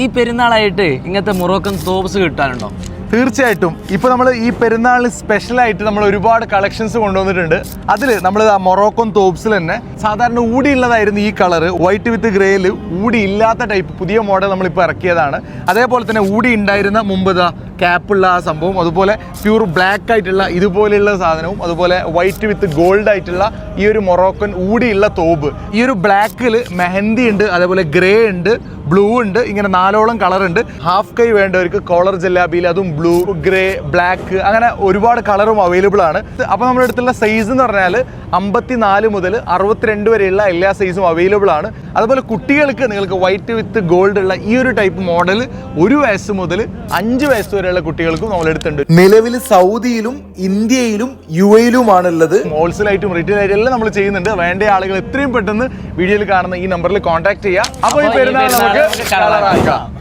ഈ പെരുന്നാളായിട്ട് ഇങ്ങനത്തെ മൊറോക്കൻ സോപ്സ് കിട്ടാനുണ്ടോ? തീർച്ചയായിട്ടും. ഇപ്പോൾ നമ്മൾ ഈ പെരുന്നാളിന് സ്പെഷ്യലായിട്ട് നമ്മൾ ഒരുപാട് കളക്ഷൻസ് കൊണ്ടുവന്നിട്ടുണ്ട്. അതിൽ നമ്മൾ ആ മൊറോക്കോൻ തോപ്സിൽ തന്നെ സാധാരണ ഊടി ഊടിയുള്ളതായിരുന്നു ഈ കളർ വൈറ്റ് വിത്ത് ഗ്രേയിൽ ഊടി ഇല്ലാത്ത ടൈപ്പ് പുതിയ മോഡൽ നമ്മളിപ്പോൾ ഇറക്കിയതാണ്. അതേപോലെ തന്നെ ഊടി ഉണ്ടായിരുന്ന മുമ്പ് ഇതാ ക്യാപ്പുള്ള ആ സംഭവം അതുപോലെ പ്യൂർ ബ്ലാക്ക് ആയിട്ടുള്ള ഇതുപോലെയുള്ള സാധനവും അതുപോലെ വൈറ്റ് വിത്ത് ഗോൾഡ് ആയിട്ടുള്ള ഈ ഒരു മൊറോക്കൻ ഊടിയുള്ള തോബ് ഈ ഒരു ബ്ലാക്കിൽ മെഹന്തി ഉണ്ട് അതേപോലെ ഗ്രേ ഉണ്ട് ബ്ലൂ ഉണ്ട് ഇങ്ങനെ നാലോളം കളർ ഉണ്ട്. ഹാഫ് കൈ വേണ്ടവർക്ക് കോളർ ജല്ലാബിയിൽ അതും ബ്ലൂ ഗ്രേ ബ്ലാക്ക് അങ്ങനെ ഒരുപാട് കളറും അവൈലബിൾ ആണ്. അപ്പോൾ നമ്മുടെ അടുത്തുള്ള സൈസ് എന്ന് പറഞ്ഞാൽ അമ്പത്തിനാല് മുതൽ അറുപത്തിരണ്ട് വരെയുള്ള എല്ലാ സൈസും അവൈലബിൾ ആണ്. അതുപോലെ കുട്ടികൾക്ക് നിങ്ങൾക്ക് വൈറ്റ് വിത്ത് ഗോൾഡ് ഉള്ള ഈ ഒരു ടൈപ്പ് മോഡൽ ഒരു വയസ്സ് മുതൽ അഞ്ച് വയസ്സ് വരെയുള്ള കുട്ടികൾക്കും നമ്മൾ എടുത്തുണ്ട് നിലവിൽ സൗദിയിലും ഇന്ത്യയിലും യു എയിലുമാണ് ഉള്ളത് ഹോൾസെയിലായിട്ടും റീറ്റെയിൽ ആയിട്ടും എല്ലാം നമ്മൾ ചെയ്യുന്നുണ്ട്. വേണ്ട ആളുകൾ എത്രയും പെട്ടെന്ന് വീഡിയോയിൽ കാണുന്ന ഈ നമ്പറിൽ കോൺടാക്ട് ചെയ്യുക അപ്പോൾ ഈ പെരുന്നാൾ നമുക്ക്. കളറാക്കാം